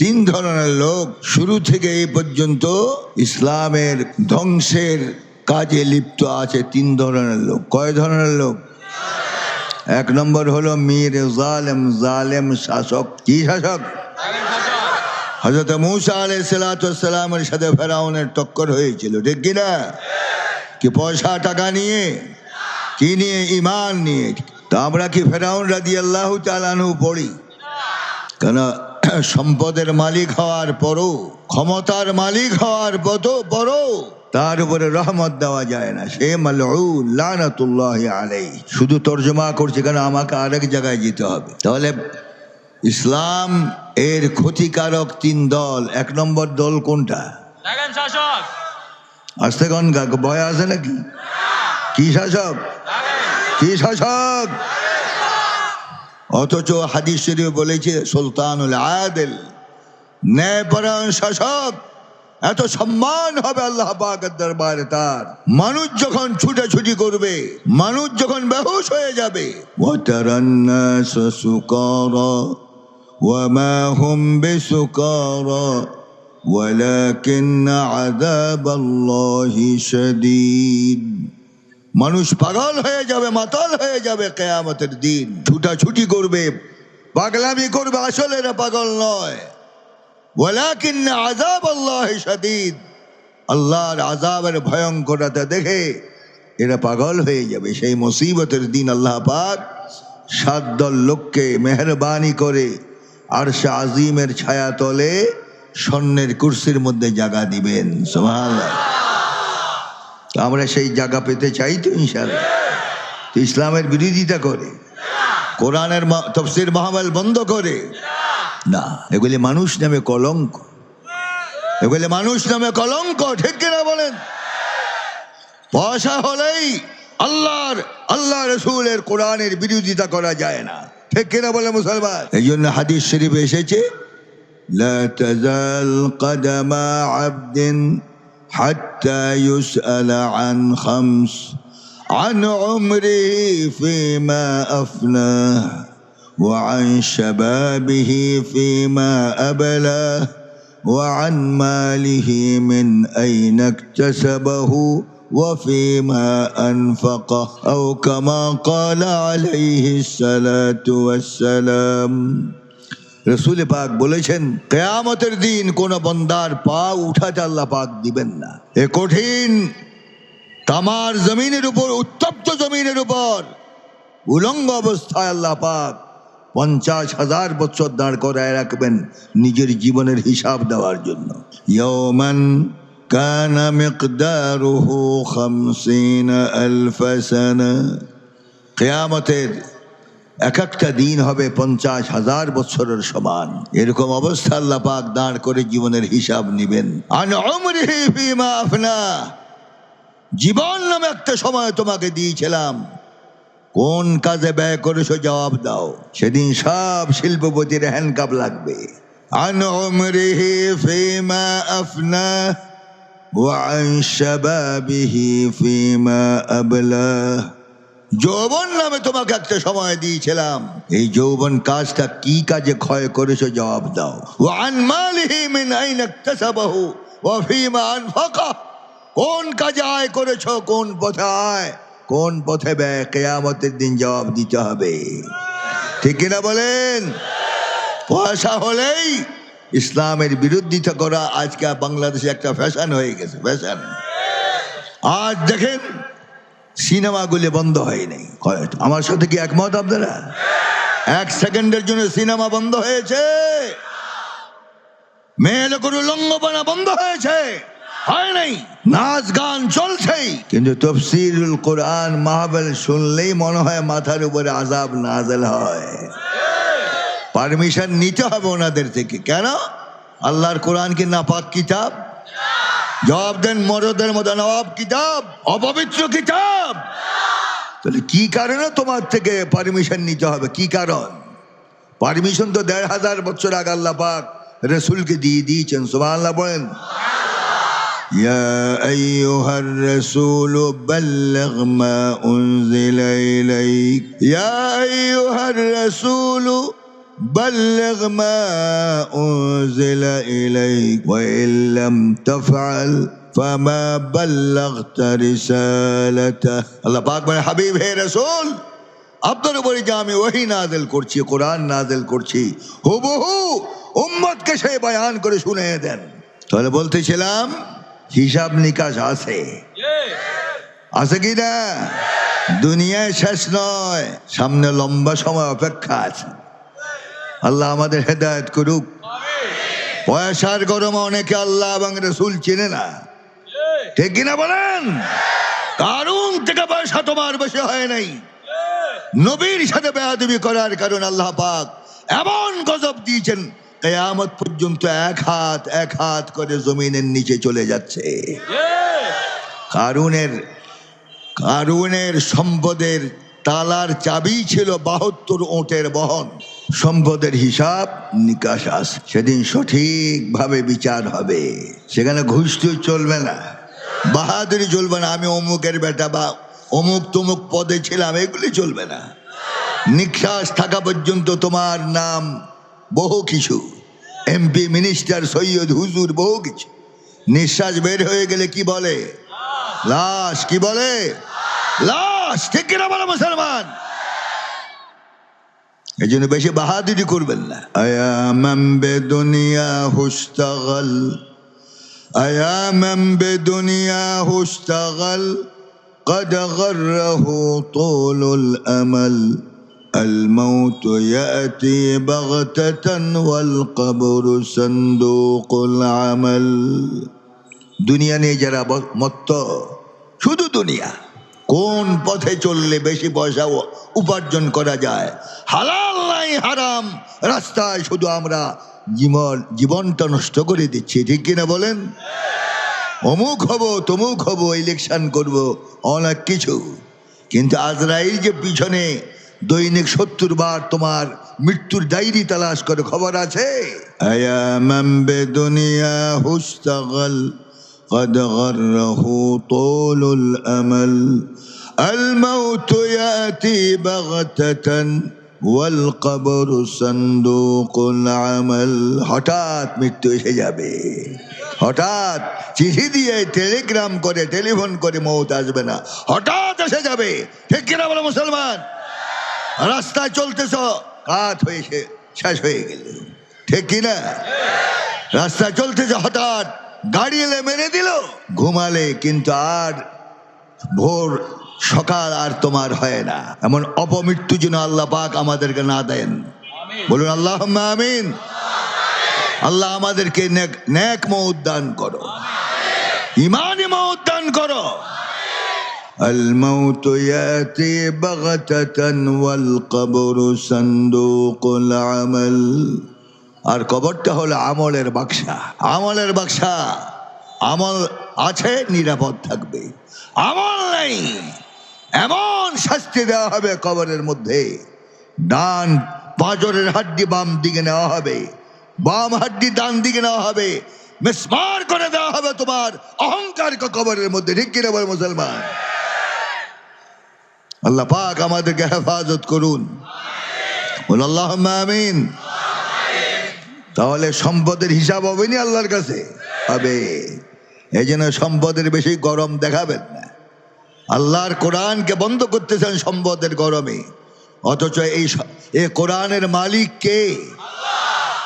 তিন ধরনের লোক শুরু থেকে এই পর্যন্ত ইসলামের ধ্বংসের কাজে লিপ্ত আছে তিন ধরনের লোক। কয় ধরনের লোক? এক নম্বর হলো মীর জালেম জালেম শাসক। কি শাসক? হজরত মুসা আলাই সালাতামের সাথে ফেরাউনের টক্কর হয়েছিল। ঠিক কিনা কি পয়সা, টাকা নিয়ে? কি নিয়ে? ইমান নিয়ে। তা আমরা কি ফেরাউন রাদি আল্লাহ তালানু পড়ি? কেন সম্পদের মালিক হওয়ার পরও ক্ষমতার মালিক হওয়ার পরও তার উপরে রহমত দেওয়া যায় না। সে লানাতুল্লাহ আলাই শুধু তর্জমা করছে কেন? আমাকে আরেক জায়গায় যেতে হবে। তাহলে ইসলাম এর ক্ষতিকারক তিন দল। এক নম্বর দল কোনটা? শাসক। আসতে কন কাকে ভয় আছে নাকি? কি শাসক? কি শাসক? অথচ হাদিস শরীফ বলেছে সুলতানুল আদেল ন্যায়পরায়ণ শাসক এত সম্মান হবে আল্লাহ পাকের দরবারে তার মানুষ যখন ছুটাছুটি করবে মানুষ যখন বেহুশ হয়ে যাবে وَتَرَى سُكَارَى وَمَا هُمْ بِسُكَارَى ولكن عذاب الله شديد মানুষ পাগল হয়ে যাবে, মাতাল হয়ে যাবে কেয়ামতের দিন। ছুটাছুটি করবে, পাগলামি করবে আসলে এরা পাগল নয়। ওয়ালাকিন আজাব আল্লাহ শাদীদ। আল্লাহর আজাবের ভয়ঙ্করতা দেখে এরা পাগল হয়ে যাবে। সেই মুসিবতের দিন আল্লাহ পাক সাত দল লোককে মেহরবানি করে আর সে আজিমের ছায়া তলে স্বর্ণের কুর্সির মধ্যে জাগা দিবেন। তো আমরা সেই জায়গা পেতে চাই তো ইনশাল্লাহ তো ইসলামের বিরোধিতা করে কোরআনের মা- তফসির মাহমাল বন্ধ করে না এগুলি মানুষ নামে কলঙ্ক এগুলি মানুষ নামে কলঙ্ক ঠিক কিনা বলেন পয়সা হলেই আল্লাহর আল্লাহ রসুলের কোরআনের বিরোধিতা করা যায় না ঠিক কিনা বলে মুসলমান এই জন্য হাদিস শরীফ এসেছে لا تزال قدم عبد حتى يسأل عن خمس عن عمره فيما أفناه وعن شبابه فيما أبلاه وعن ماله من أين اكتسبه وفيما أنفقه أو كما قال عليه الصلاة والسلام. রসুল পাক বলেছেন, কেয়ামতের দিন কোন বন্দার পা উঠাতে আল্লাহ পাক দিবেন না। এ কঠিন। তামার জমিনের উপর, উত্তপ্ত জমিনের উপর উলঙ্গ অবস্থায় আল্লাহ পাক পঞ্চাশ হাজার বছর দাঁড় করায় রাখবেন নিজের জীবনের হিসাব দেওয়ার জন্য। ইয়মান কানা মিকদারুহু খামসিনা আলফা সানা। কেয়ামতের এক একটা দিন হবে পঞ্চাশ হাজার বছরের সমান এরকম অবস্থা আল্লাহ পাক দাঁড় করে জীবনের হিসাব নিবেন আন উমরিহি ফীমা আফনা জীবন নামে একটা সময় তোমাকে দিয়েছিলাম কোন কাজে ব্যয় করেছো জবাব দাও সেদিন সব শিল্পপতির হ্যান্ডকাপ লাগবে আন উমরিহি ফীমা আফনা وعن شبابه فيما أبلاه যৌবন নামে তোমাকে একটা সময় দিয়েছিলাম। এই যৌবন কাজটা কি কাজে ক্ষয় করেছ জবাব দাও। ওয়ান কোন কাজে আয় করেছ, কোন পথে আয়, কোন পথে ব্যয়, কেয়ামতের দিন জবাব দিতে হবে। ঠিক কিনা বলেন? পয়সা হলেই ইসলামের বিরোধিতা করা আজকে বাংলাদেশে একটা ফ্যাশন হয়ে গেছে, ফ্যাশন। আজ দেখেন সিনেমাগুলি বন্ধ হয়নি। আমার সাথে কি একমত আপনারা? এক সেকেন্ডের জন্য সিনেমা বন্ধ হয়েছে। মেয়ের কোনো লঙ্গপনা বন্ধ হয়েছে। হয় নাই, নাচ গান চলছেই কিন্তু তফসিরুল কোরআন মাহবেল শুনলেই মনে হয় মাথার উপরে আজাব নাজেল হয়। পারমিশন নিতে হবে ওনাদের থেকে। কেন? আল্লাহর কোরআন কি নাপাক কিতাব? জবাব দেন মরদের মতো নবাব কিতাব অপবিত্র কিতাব তাহলে কি কারণে তোমার থেকে পারমিশন নিতে হবে কি কারণ পারমিশন তো দেড় হাজার বছর আগে আল্লাহ পাক রসুলকে দিয়ে দিয়েছেন সুবহানাল্লাহ বলেন يا أيها الرسول بلغ ما أنزل إليك يا أيها الرسول بلغ ما أنزل إليك وإن لم تفعل فما بلغت رسالته আল্লাহ পাক মানে হাবিব হে রাসূল আপনার উপরে যে আমি ওহি নাজেল করছি কোরআন নাজেল করছি হুবহু উম্মতকে সে বয়ান করে শুনে দেন তাহলে বলতেছিলাম হিসাব নিকাশ আছে আছে কি না দুনিয়ায় শেষ নয় সামনে লম্বা সময় অপেক্ষা আছে আল্লাহ আমাদের হেদায়ত করুক। পয়সার গরমে অনেকে আল্লাহ এবং রসুল চেনে না। ঠিক কিনা বলেন? কারণ থেকে পয়সা তোমার বেশি হয় নাই। নবীর সাথে বেয়াদবি করার কারণ আল্লাহ পাক এমন গজব দিয়েছেন, কেয়ামত পর্যন্ত এক হাত এক হাত করে জমিনের নিচে চলে যাচ্ছে। কারুনের কারুনের সম্পদের তালার চাবি ছিল বাহাত্তর ওটের বহন। সম্পদের হিসাব নিকাশ আছে সেদিন সঠিকভাবে বিচার হবে। সেখানে ঘুষ চলবে না। বাহাদুরি চলবে না। আমি অমুকের বেটা বা অমুক তমুক পদে ছিলাম, এগুলি চলবে না। নিঃশ্বাস থাকা পর্যন্ত তোমার নাম বহু কিছু। এমপি মিনিস্টার সৈয়দ, হুজুর, বহু কিছু। নিঃশ্বাস বের হয়ে গেলে কি বলে? লাশ। কি বলে? লাশ। ঠিক কিনা বলো মুসলমান? এই জন্য বেশি বাহাদুরি করবেন না আয়ামান বেদুনিয়া হুস্তাগল আয়ামান বেদুনিয়া হুস্তাগল قد غره طول الأمل الموت يأتي بغتة والقبر صندوق العمل দুনিয়া নিয়ে যারা ব- মত্ত শুধু দুনিয়া কোন পথে চললে বেশি পয়সা উপার্জন করা যায়? হালাল নাই হারাম? রাস্তায় শুধু আমরা জীবন, জীবনটা নষ্ট করে দিচ্ছি, ঠিক কিনা বলেন? অমুক হব, তমুক হব ইলেকশন করব, অনেক কিছু। কিন্তু আজরাইল যে পিছনে দৈনিক সত্তর বার তোমার মৃত্যুর ডায়েরি তালাশ করে খবর আছে? আয়ামাম বেদুনিয়া হুস্তাগল। قد غره طول الأمل الموت يأتي بغتة والقبر صندوق العمل হঠাৎ মৃত্যু এসে যাবে হঠাৎ চিঠি দিয়ে টেলিগ্রাম করে টেলিফোন করে মৌত আসবে না হঠাৎ এসে যাবে ঠিক কিনা বলো মুসলমান রাস্তায় চলতেছ কাত হয়ে সে- শেষ হয়ে গেল ঠিক কিনা রাস্তায় চলতেছে হঠাৎ গাড়ি এলে মেরে দিল ঘুমালে কিন্তু আর ভোর সকাল আর তোমার হয় না এমন অপমৃত্যু যেন আল্লাহ পাক আমাদেরকে না দেন বলুন আল্লাহ আমিন আল্লাহ আমাদেরকে নেক নেক মৌত দান করো ইমানি মৌত দান করো الموت ياتي بغتة والقبر صندوق العمل আর কবরটা হলো আমলের বাক্সা। আমলের বাক্সা। আমল আছে, নিরাপদ থাকবে। আমল নেই, এমন শাস্তি দেওয়া হবে কবরের মধ্যে। ডান পাজরের হাড্ডি বাম দিকে নেওয়া হবে। বাম হাড্ডি ডান দিকে নেওয়া হবে। মিসমার করে দেওয়া হবে তোমার অহংকারকে কবরের মধ্যে। ঠিক কিনা বলে মুসলমান? আল্লাহ পাক আমাদেরকে হেফাজত করুন। আমিন। তাহলে সম্পদের হিসাব হবে নি আল্লাহর কাছে? হবে। এই জন্য সম্পদের বেশি গরম দেখাবেন না। আল্লাহর কোরআনকে বন্ধ করতেছেন সম্পদের গরমে। অথচ এই স- এ কোরআনের মালিক কে?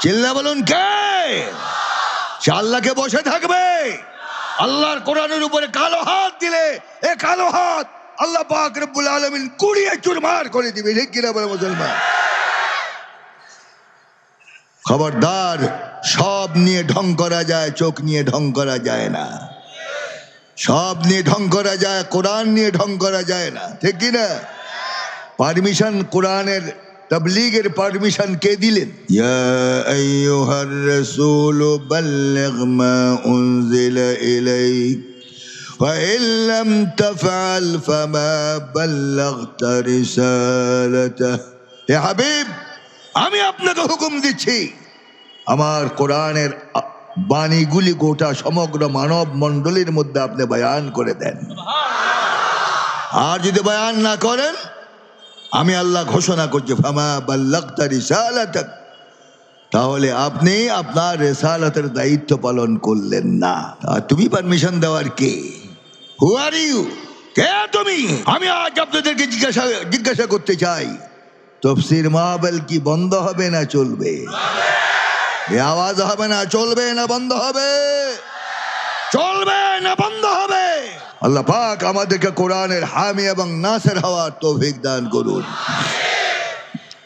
চিল্লা বলুন কে? আল্লাহকে বসে থাকবে। আল্লাহর কোরআনের উপরে কালো হাত দিলে এ কালো হাত আল্লাহ পাক রব্বুল আলামিন কুড়িয়ে চুরমার করে দিবে। ঠিক কিনা বলে মুসলমান? খবরদার সব নিয়ে ঢং করা যায় চোখ নিয়ে ঢং করা যায় না সব নিয়ে ঢং করা যায় কোরআন নিয়ে ঢং করা যায় না ঠিক কি না পারমিশন কোরআনের তবলিগের পারমিশন কে দিলেন ইয়া আইয়ুহার রাসূল বাল্লিগ মা উনজিলা ইলাইক وإن لم تفعل فما بلغت رسالته হে হাবিব আমি আপনাকে হুকুম দিচ্ছি। আমার কোরআনের বাণীগুলি গোটা সমগ্র মানব মণ্ডলীর মধ্যে আপনি বয়ান করে দেন। আর যদি বয়ান না করেন আমি আল্লাহ ঘোষণা করছি ফামা বাল্লাক্তা রিসালাতাক। তাহলে আপনি আপনার রেসালতের দায়িত্ব পালন করলেন না। তুমি পারমিশন দেওয়ার কে? হু আর ইউ কে তুমি? আমি আজ আপনাদেরকে জিজ্ঞাসা জিজ্ঞাসা করতে চাই। তফসির মাহবেল কি বন্ধ হবে না চলবে? আওয়াজ হবে না চলবে না বন্ধ হবে। চলবে না বন্ধ হবে। আল্লাহ পাক আমাদেরকে কোরআনের হামি এবং নাসের হওয়ার তৌফিক দান করুন।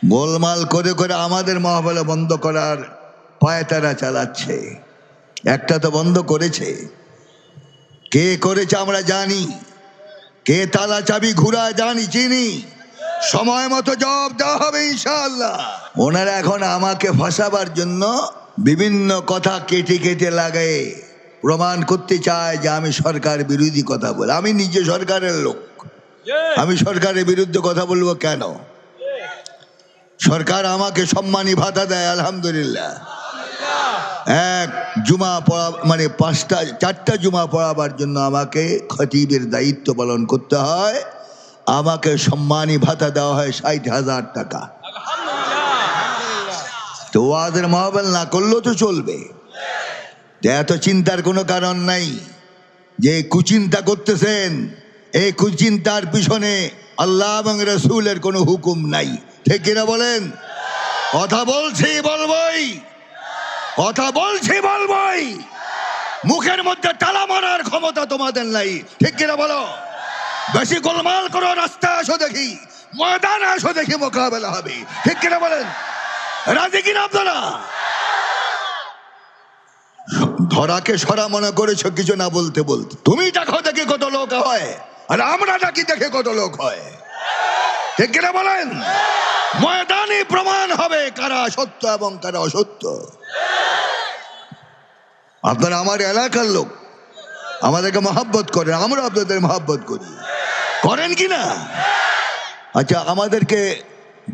গোলমাল করে করে আমাদের মহাবেলা বন্ধ করার পায়তারা চালাচ্ছে। একটা তো বন্ধ করেছে। কে করেছে আমরা জানি। কে তালা চাবি ঘুরা জানি চিনি। সময় মতো জবাব দেওয়া হবে ইনশাল্লাহ ওনারা এখন আমাকে ফাঁসাবার জন্য বিভিন্ন কথা কেটে কেটে লাগে। প্রমাণ করতে চায় যে আমি সরকার বিরোধী কথা বলি আমি নিজে সরকারের লোক। আমি সরকারের বিরুদ্ধে কথা বলব কেন? সরকার আমাকে সম্মানী ভাতা দেয় আলহামদুলিল্লাহ। এক জুমা পড়া মানে পাঁচটা চারটা জুমা পড়াবার জন্য আমাকে খতিবের দায়িত্ব পালন করতে হয়। আমাকে সম্মানী ভাতা দেওয়া হয় ষাট হাজার টাকা। তো ওয়াদের মহাবেল না করলেও তো চলবে। এত চিন্তার কোনো কারণ নাই। যে কুচিন্তা করতেছেন এই কুচিন্তার পিছনে আল্লাহ এবং রসুলের কোনো হুকুম নাই। ঠিক কিনা বলেন? কথা বলছি বলবই। কথা বলছি বলবই। মুখের মধ্যে তালা মারার ক্ষমতা তোমাদের নাই। ঠিক কিনা বলো? বেশি গোলমাল করো, রাস্তা আসো দেখি, ময়দান আসো দেখি, মোকাবেলা হবে। ঠিক কিনা বলেন? রাজি কিনা আপনারা? ধরাকে সরা মনে করেছ, কিছু না বলতে বলতে। তুমি দেখো দেখি কত লোক হয়, আর আমরা ডাকি দেখে কত লোক হয়। ঠিক কিনা বলেন? ময়দানে প্রমাণ হবে কারা সত্য এবং কারা অসত্য। আপনারা আমার এলাকার লোক, আমাদেরকে মহাব্বত করেন, আমরা আপনাদের মহাব্বত করি। করেন কি না? আচ্ছা আমাদেরকে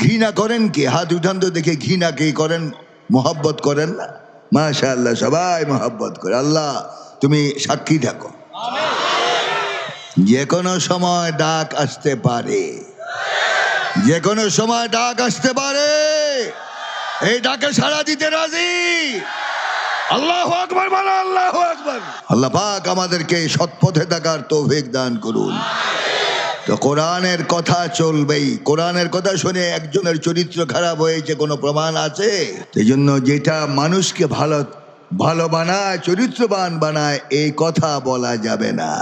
ঘৃণা করেন কি? হাত উঠান তো দেখে ঘৃণা কে করেন, মহাব্বত করেন না? মাশা আল্লাহ সবাই মহাব্বত করে। আল্লাহ, তুমি সাক্ষী থাকো। যে কোনো সময় ডাক আসতে পারে। যে কোনো সময় ডাক আসতে পারে। এই ডাকে সাড়া দিতে রাজি। আল্লাহ আকবর বলো, আল্লাহ আকবর। আল্লাহ পাক আমাদেরকে সৎপথে থাকার তৌফিক দান করুন। তো কোরআনের কথা চলবেই। কোরআনের কথা শুনে একজনের চরিত্র খারাপ হয়েছে, কোনো প্রমাণ আছে? সেই জন্য যেটা মানুষকে ভালো ভালো বানায়, চরিত্রবান বানায়, এই কথা বলা যাবে না।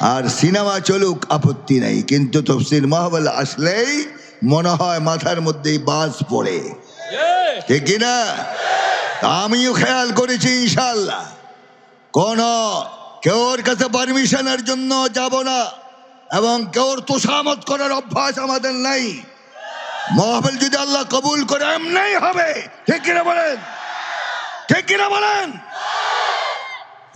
আর সিনেমা চলুক, আপত্তি নাই। কিন্তু তফসির মাহবল আসলেই মনে হয় মাথার মধ্যেই বাস পড়ে। ঠিক না? আমিও খেয়াল করেছি ইনশাল্লাহ কোন কেউর কাছে পারমিশনের জন্য যাব না। এবং কেউর তোষামত করার অভ্যাস আমাদের নাই। মহাবেল যদি আল্লাহ কবুল করে এমনি হবে। ঠিক কিনা বলেন? ঠিক কিনা বলেন?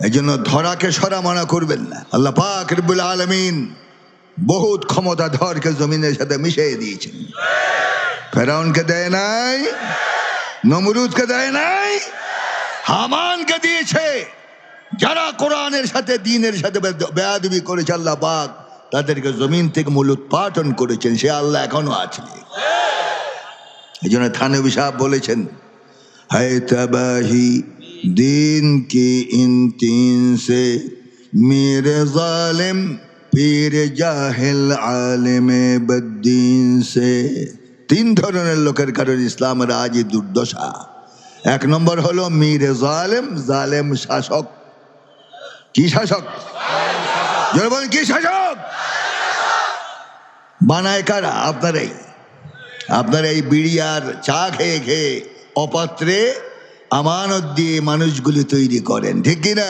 এই জন্য ধরাকে সরা মানা করবেন না। আল্লাহ পাক রব্বুল আলমিন বহুত ক্ষমতা ধরকে জমিনের সাথে মিশিয়ে দিয়েছেন। ফেরাউনকে দেয় নাই, নমরুদকে দেয় নাই, হামানকে দিয়েছে। যারা কোরআনের সাথে, দিনের সাথে বেয়াদবি করেছে, আল্লাহ পাক তাদেরকে জমিন থেকে মূল উৎপাটন করেছেন, সে আল্লাহ এখনও আছে এই জন্য থানবী সাহেব বলেছেন হায়তাবাহি দিন কি ইন তিন সে মেরে জালেম, পীর জাহেল আলেমে বদ্দিন সে। তিন ধরনের লোকের কারণে ইসলামের রাজি দুর্দশা। এক নম্বর হলো মীর জালেম জালেম শাসক। কি শাসক? কি শাসক? বানায় কারা? আপনারাই। আপনারা এই বিড়ি আর চা খেয়ে খেয়ে অপাত্রে আমানত দিয়ে মানুষগুলি তৈরি করেন, ঠিক কিনা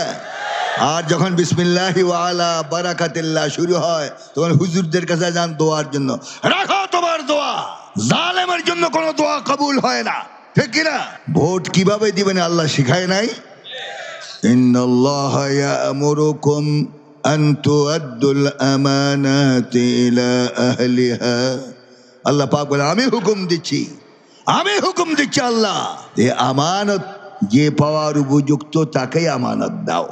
আর যখন বিসমিল্লাহ ওয়ালা বারাকাতিল্লাহ শুরু হয়, তখন হুজুরদের কাছে যান দোয়ার জন্য। রাখো তোমার দোয়া। জালেমের জন্য কোনো দোয়া কবুল হয় না, ঠিক কিনা ভোট কীভাবে দিবেন আল্লাহ শিখায় নাই? ইন্নাল্লাহ ইয়ামুরুকুম أن تؤدوا الأمانات إلى أهلها আল্লাহ পাক বলে আমি হুকুম দিচ্ছি আমি হুকুম দিচ্ছি আল্লাহ এ আমানত যে পাওয়ার উপযুক্ত তাকেই আমানত দাও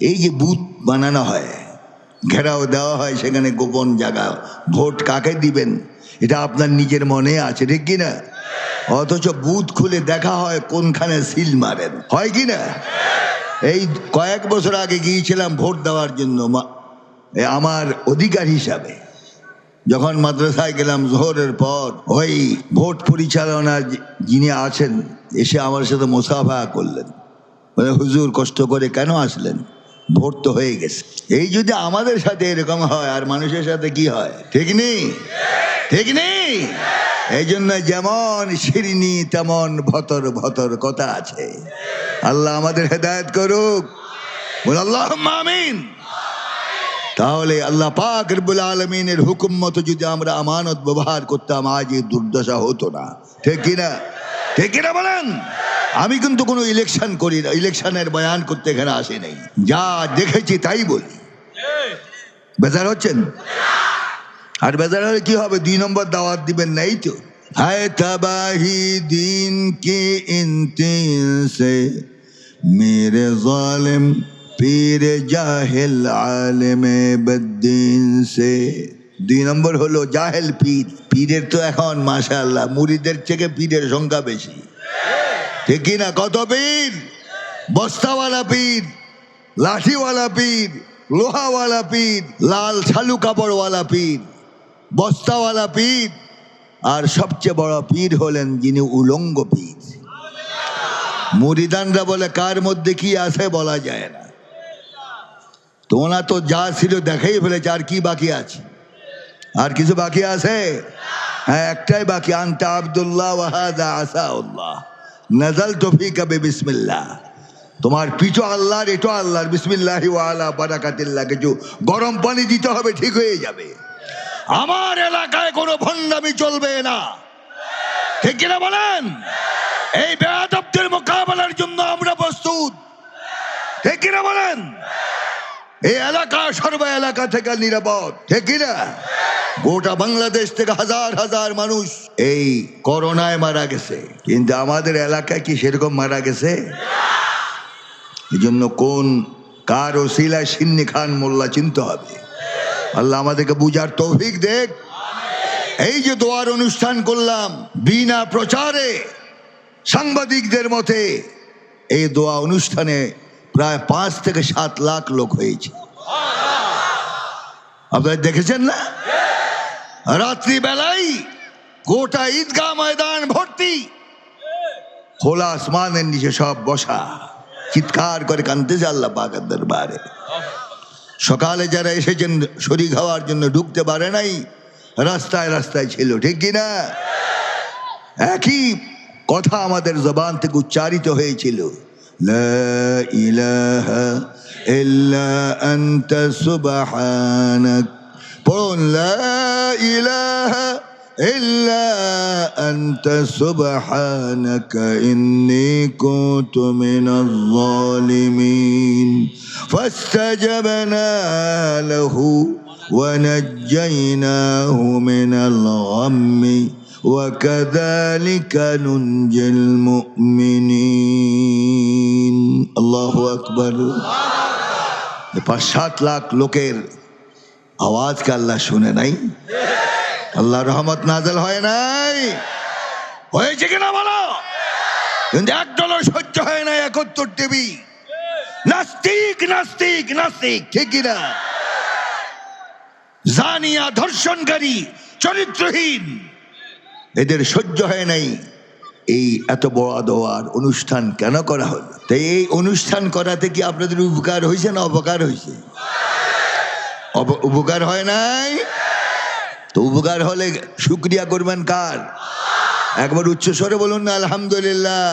এই যে বুথ বানানো হয় ঘেরাও দেওয়া হয় সেখানে গোপন জায়গা ভোট কাকে দিবেন এটা আপনার নিজের মনে আছে ঠিক কি না অথচ বুথ খুলে দেখা হয় কোনখানে সিল মারেন হয় কি না এই কয়েক বছর আগে গিয়েছিলাম ভোট দেওয়ার জন্য আমার অধিকার হিসাবে। যখন মাদ্রাসায় গেলাম, জোহরের পর ওই ভোট পরিচালনা যিনি আছেন, এসে আমার সাথে মোসাফা করলেন। বলে, হুজুর, কষ্ট করে কেন আসলেন? ভোট তো হয়ে গেছে। এই যদি আমাদের সাথে এরকম হয়, আর মানুষের সাথে কি হয়? ঠিক নেই? ঠিক নেই? এই জন্য যেমন শিরিনি তেমন ভতর ভতর কথা আছে। আল্লাহ আমাদের হেদায়ত করুক। আল্লাহ আমিন। তাহলে আল্লাহ পাক রব্বুল আলমিনের হুকুম মতো যদি আমরা আমানত ব্যবহার করতাম আজ এই দুর্দশা হতো না। ঠিক কিনা ঠিক কিনা বলেন? আমি কিন্তু কোনো ইলেকশন করি না ইলেকশনের বয়ান করতে এখানে আসি নাই। যা দেখেছি তাই বলি। বেজার হচ্ছেন? আর বেজার হলে কি হবে? দুই নম্বর দাওয়াত দিবেন নাই তো। হায় তবাহি দিন কি ইন্তিন সে মেরে জালিম পীর জাহেল আলেমে বদ্দিন সে দুই নম্বর হলো জাহেল পীর। পীরের তো এখন, মাশাআল্লাহ মুড়িদের থেকে পীরের সংখ্যা বেশি। ঠিক না? কত পীর? বস্তাওয়ালা পীর, লাঠিওয়ালা পীর, লোহাওয়ালা পীর, লাল ছালু কাপড়ওয়ালা পীর। বস্তাওয়ালা পীর, আর সবচেয়ে বড় পীর হলেন যিনি উলঙ্গ পীর। মুরিদানরা বলে, কার মধ্যে কি আছে বলা যায় না। তোমরা তো যা ছিল দেখাই ফেলেছে, আর কি বাকি আছে? আর কিছু বাকি আছে? হ্যাঁ একটাই বাকি, আনতা আবদুল্লাহ ওয়াহাদা আসাউল্লাহ। নাজাল তফি কবে বিসমিল্লাহ তোমার পিছু আল্লাহর, এটো আল্লাহর। বিসমিল্লাহ ওয়ালা বারাকাতিল্লাহ। কিছু গরম পানি দিতে হবে, ঠিক হয়ে যাবে। আমার এলাকায় কোনো ভণ্ডামি চলবে না। ঠিক কিনা বলেন? এই বেয়াদবদের মোকাবেলার জন্য আমরা প্রস্তুত। ঠিক কিনা বলেন? এই এলাকা সর্ব এলাকা থেকে নিরাপদ। ঠিক কিনা? গোটা বাংলাদেশ থেকে হাজার হাজার মানুষ এই করোনায় মারা গেছে। কিন্তু আমাদের এলাকায় কি সেরকম মারা গেছে? এই জন্য কোন কার ওসিলা সিন্নি খান মোল্লা চিনতে হবে। আল্লাহ আমাদেরকে বুঝার তৌফিক দেখ। এই যে দোয়ার অনুষ্ঠান করলাম বিনা প্রচারে সাংবাদিকদের মতে এই দোয়া অনুষ্ঠানে প্রায় পাঁচ থেকে সাত লাখ লোক হয়েছে। আপনারা দেখেছেন না? রাত্রিবেলায় গোটা ঈদগাহ ময়দান ভর্তি। খোলা আসমানের নিচে সব বসা। চিৎকার করে কানতেছে আল্লাহ পাকের দরবারে। সকালে যারা এসেছেন শরীর খাওয়ার জন্য ঢুকতে পারে নাই, রাস্তায় রাস্তায় ছিল, ঠিক কিনা একই কথা আমাদের জবান থেকে উচ্চারিত হয়েছিল। পড়ুন ইলাহা ইল্লা আনতা সুবহানাকা ইন্নী কুনতু মিনাজ জালিমিন فاستجبنا له ونجيناه من الغم وكذلك ننجي المؤمنين الله أكبر পাঁচ সাত লাখ লোকের আওয়াজকে আল্লাহ শুনে নাই আল্লাহ রহমত নাজেল হয় নাই। হয়েছে কিনা বলো? কিন্তু একদলও সহ্য হয় নাই একত্তর টিভি। নাস্তিক নাস্তিক নাস্তিক, ঠিক কিনা? জানিয়া ধর্ষণকারী, চরিত্রহীন। এদের সহ্য হয় নাই। এই এত বড় দোয়ার অনুষ্ঠান কেন করা হলো? তাই এই অনুষ্ঠান করাতে কি আপনাদের উপকার হয়েছে না অপকার হয়েছে উপকার হয় নাই? তো উপকার হলে শুক্রিয়া করবেন কার? একবার উচ্চস্বরে বলুন না আলহামদুলিল্লাহ।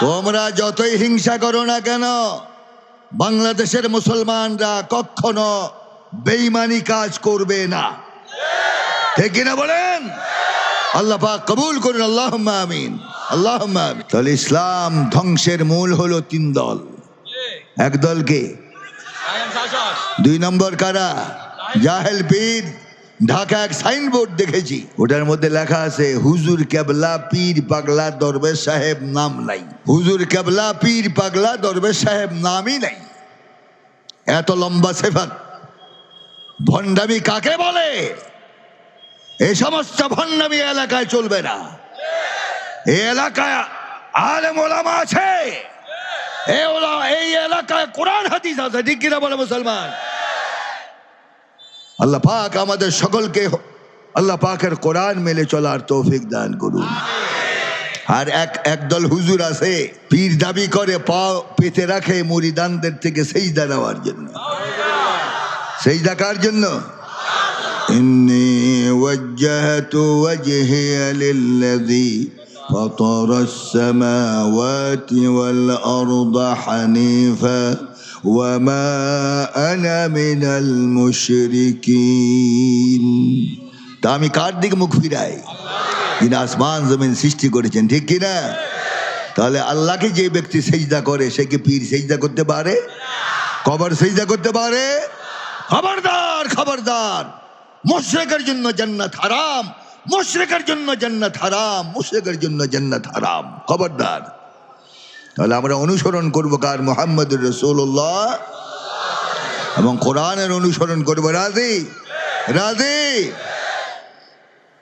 তোমরা যতই হিংসা করো না কেন বাংলাদেশের মুসলমানরা কখনো বেইমানি কাজ করবে না। ঠিক কিনা বলেন? আল্লাহ পাক কবুল করুন আল্লাহ আমিন আল্লাহ তাহলে ইসলাম ধ্বংসের মূল হলো তিন দল। এক দলকে দুই নম্বর কারা? জাহেল পীর। ঢাকা এক সাইনবোর্ড দেখেছি। ওটার মধ্যে লেখা আছে, হুজুর কেবলা পীর পাগলা দরবেশ সাহেব নাম নাই। হুজুর কেবলা পীর পাগলা দরবেশ সাহেব নামই নাই। এত লম্বা সেফাত ভণ্ডামি কাকে বলে? এই সমস্ত ভণ্ডামি এলাকায় চলবে না। এই এলাকায় আলেম ওলামা আছে। এই এলাকায় কোরআন হাদিস আছে। ঠিক কিনা বলে মুসলমান? আল্লাহ পাক আমাদের সকলকে আল্লাহ পাকের কোরআন মেলে চলার তৌফিক দান করুন আর এক একদল হুজুর আছে পীর দাবি করে পা পেতে রাখে মুরিদানদের থেকে সেইদা নেওয়ার জন্য সেইদা কার জন্য إني وجهت وجهي للذي فطر السماوات والأرض حنيفا وما أنا من المشركين তা আমি কার দিকে মুখ ফিরাই যিনি আসমান জমিন সৃষ্টি করেছেন ঠিক কিনা তাহলে আল্লাহকে যে ব্যক্তি সেজদা করে সে কি পীর সেজদা করতে পারে কবর সেজদা করতে পারে খবরদার খবরদার মুশরিকের জন্য জান্নাত হারাম মুশরিকের জন্য জান্নাত হারাম মুশরিকের জন্য জান্নাত হারাম খবরদার তাহলে আমরা অনুসরণ করব কার? মোহাম্মদ রসুল্লাহ এবং কোরআনের অনুসরণ করব। রাজি? রাজি?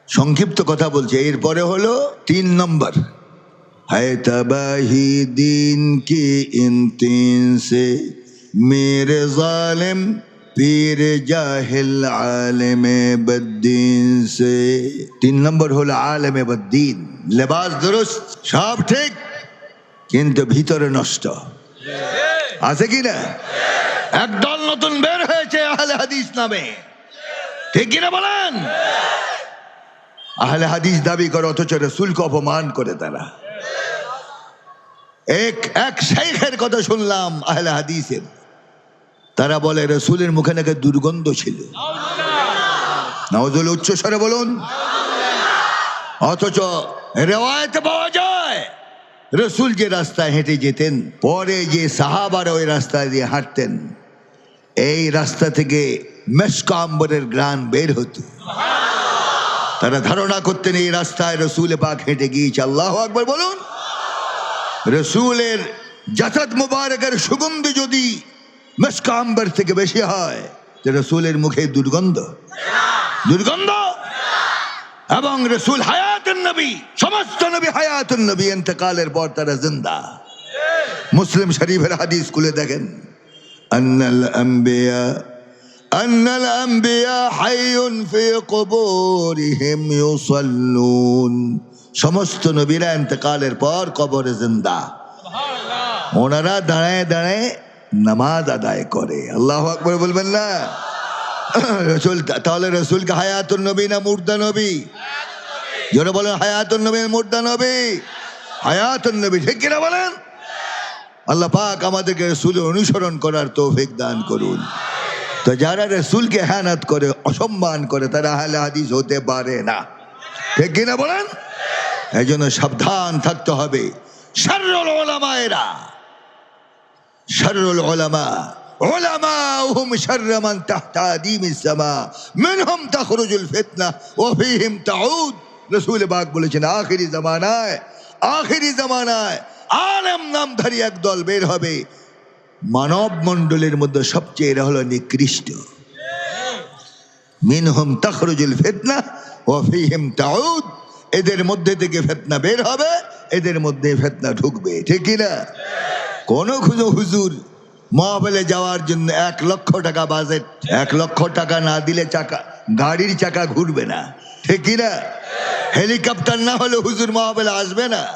সংক্ষিপ্ত কথা বলছে। এরপরে হলো তিন নম্বর। পীর জাহিল সে। তিন নম্বর হলো আলেমে বদ্দিন। লেবাস দুরুস্ত। সব ঠিক? কিন্তু ভিতরে নষ্ট। আছে কি না? একদল নতুন বের হয়েছে আহলে হাদিস নামে। ঠিক কিনা বলেন? আহলে হাদিস দাবি করে, অথচ রসুলকে অপমান করে তারা। এক এক শেখের কথা শুনলাম আহলে হাদিসের। তারা বলে, রসুলের মুখে নাকি দুর্গন্ধ ছিল। উচ্চ স্বরে বলুন। অথচ রেওয়ায়তে পাওয়া যায়। রসুল যে রাস্তায় হেঁটে যেতেন, পরে যে সাহাবারা ওই রাস্তায় দিয়ে হাঁটতেন, এই রাস্তা থেকে মেসকাম্বরের গ্রান বের হতো। তারা ধারণা করতেন, এই রাস্তায় রসুল পাক হেঁটে গিয়েছে। আল্লাহ আকবর বলুন। রসুলের জাসাদ মুবারকের সুগন্ধ যদি মেসকাম্বর থেকে বেশি হয় রসুলের মুখে দুর্গন্ধ। দুর্গন্ধ? এবং রসুল হায়াতুন নবী সমস্ত নবী হায়াতুন নবী এতেকালের পর তারা জিন্দা মুসলিম শরীফের হাদিস খুলে দেখেন আন্নাল আম্বিয়া أن الأنبياء حي في قبورهم يصلون সমস্ত নবীরা এতেকালের পর কবরে জিন্দা ওনারা দাঁড়ায় দাঁড়ায় নামাজ আদায় করে আল্লাহ আকবর বলবেন না রসুল, তাহলে রসুলকে হায়াতুন নবী না মুর্দা নবী? জোরে বলেন, হায়াতুন নবী মুর্দা নবী? হায়াতুন নবী, ঠিক কিনা বলেন? আল্লাহ পাক আমাদেরকে রসুলের অনুসরণ করার তৌফিক দান করুন। তো যারা রসুলকে হ্যানাত করে, অসম্মান করে, তারা আহলে হাদিস হতে পারে না। ঠিক কিনা বলেন? এই জন্য সাবধান থাকতে হবে। শাররুল ওলামায়েরা শাররুল ওলামা علماؤهم شر من تحت عديم السماء منهم تخرج الفتنة وفيهم تعود রসুল বাগ বলেছেন আখেরি জামানায় আখেরি জামানায় আলেম নামধারী এক দল বের হবে মানব মণ্ডলের মধ্যে সবচেয়ে এরা হলো নিকৃষ্ট মিনহুম তখরুজুল ফিতনা ও ফিহিম তাউদ এদের মধ্যে থেকে ফেতনা বের হবে এদের মধ্যে ফেতনা ঢুকবে ঠিক কি না কোন খুঁজো হুজুর মহাবেলে যাওয়ার জন্য এক লক্ষ টাকা বাজেট। এক লক্ষ টাকা না দিলে চাকা গাড়ির চাকা ঘুরবে না। ঠিকই না? হেলিকপ্টার না হলে হুজুর মহাবেলে আসবে না।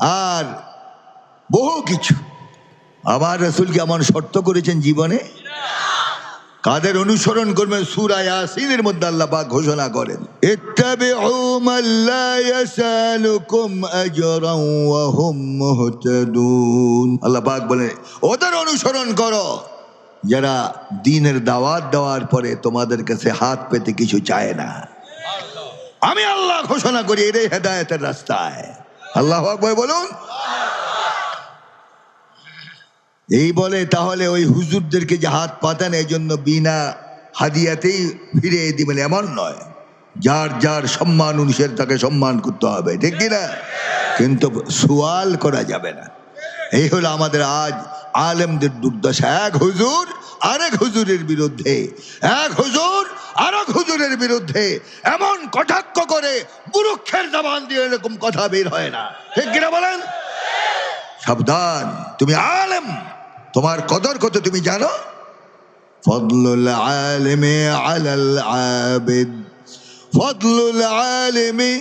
আর বহু কিছু। আবার রসুল কেমন শর্ত করেছেন জীবনে? কাদের অনুসরণ করবেন? সূরা ইয়াসিনের মধ্যে আল্লাহ পাক ঘোষণা করেন। ইত্তাবিউ মান লা ইয়াসালুকুম আজরান ওয়া হুম মুহতাদুন। আল্লাহ পাক বলেন, ওদের অনুসরণ করো। যারা দিনের দাওয়াত দেওয়ার পরে তোমাদের কাছে হাত পেতে কিছু চায় না। আমি আল্লাহ ঘোষণা করি এটাই হেদায়েতের রাস্তায়। আল্লাহ আকবর বলুন এই বলে তাহলে ওই হুজুরদেরকে যে হাত পাতান, এই জন্য বিনা হাদিয়াতেই ফিরে দিবেন। এমন নয়। যার যার সম্মান অনুসারে তাকে সম্মান করতে হবে, ঠিক কিনা? কিন্তু সুয়াল করা যাবে না। এই হলো আমাদের আজ আলেমদের দুর্দশা। এক হুজুর, আরেক হুজুরের বিরুদ্ধে। এক হুজুর আর এক হুজুরের বিরুদ্ধে। এমন কটাক্ষ করে, বুরুক্ষের জবান দিয়ে এরকম কথা বের হয় না। ঠিক কিনা বলেন? সাবধান তুমি আলেম তোমার কদর কত তুমি জানো ফদলুল আলেমে আলাল আবিদ ফদলুল আলেমে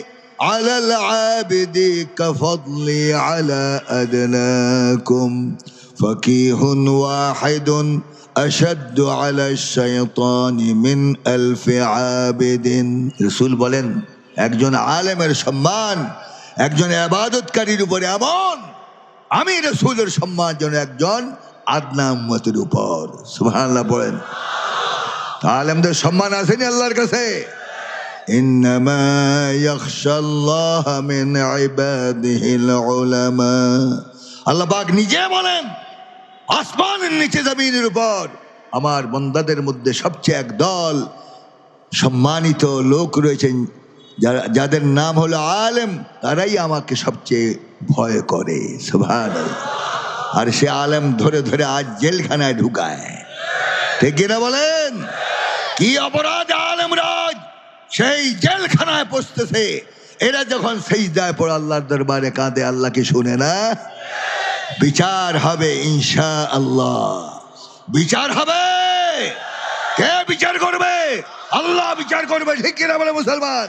আলাল আবিদি كفضلي على أدناكم فقيه واحد أشد على الشيطان من ألف عابد রসুল বলেন একজন আলেমের সম্মান একজন আবাদতকারীর উপরে এমন আমি রসুলের সম্মান যেন একজন আদনা উম্মতের উপর সুবহানাল্লাহ বলেন তা আলেমদের সম্মান আসেনি আল্লাহর কাছে إنما يخشى الله من عباده العلماء আল্লাহ পাক নিজে বলেন আসমানের নিচে জমিনের উপর আমার বন্দাদের মধ্যে সবচেয়ে একদল সম্মানিত লোক রয়েছেন যারা যাদের নাম হলো আলেম তারাই আমাকে সবচেয়ে ভয় করে সুভান আর সে আলেম ধরে ধরে আজ জেলখানায় ঢুকায়। ঠিক কিনা বলেন? কি অপরাধ আলেম রাজ? সেই জেলখানায় পৌঁছতেছে এরা যখন সেই যায় পড়ে, আল্লাহর দরবারে কাঁদে আল্লাহকে শুনে না? বিচার হবে ইনশা আল্লাহ বিচার হবে। কে বিচার করবে? আল্লাহ বিচার করবে, ঠিক কিনা বলে মুসলমান?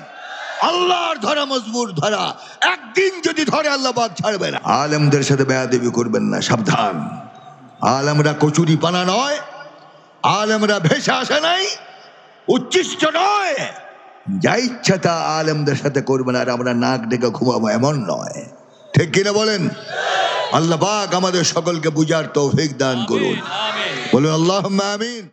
আল্লাহর ধরা মজবুর ধরা। একদিন যদি ধরে আল্লাহ বাদ ছাড়বে না। আলেমদের সাথে বেয়াদেবি করবেন না সাবধান। আলেমরা কচুরি পানা নয় আলেমরা ভেসে আসে নাই উচ্ছিষ্ট নয়। যা ইচ্ছা তা আলেমদের সাথে করবেন আর আমরা নাক ডেকে ঘুমাবো এমন নয়। ঠিক কিনা বলেন? আল্লাহ পাক আমাদের সকলকে বুঝার তৌফিক দান করুন। বলুন আল্লাহ আমিন।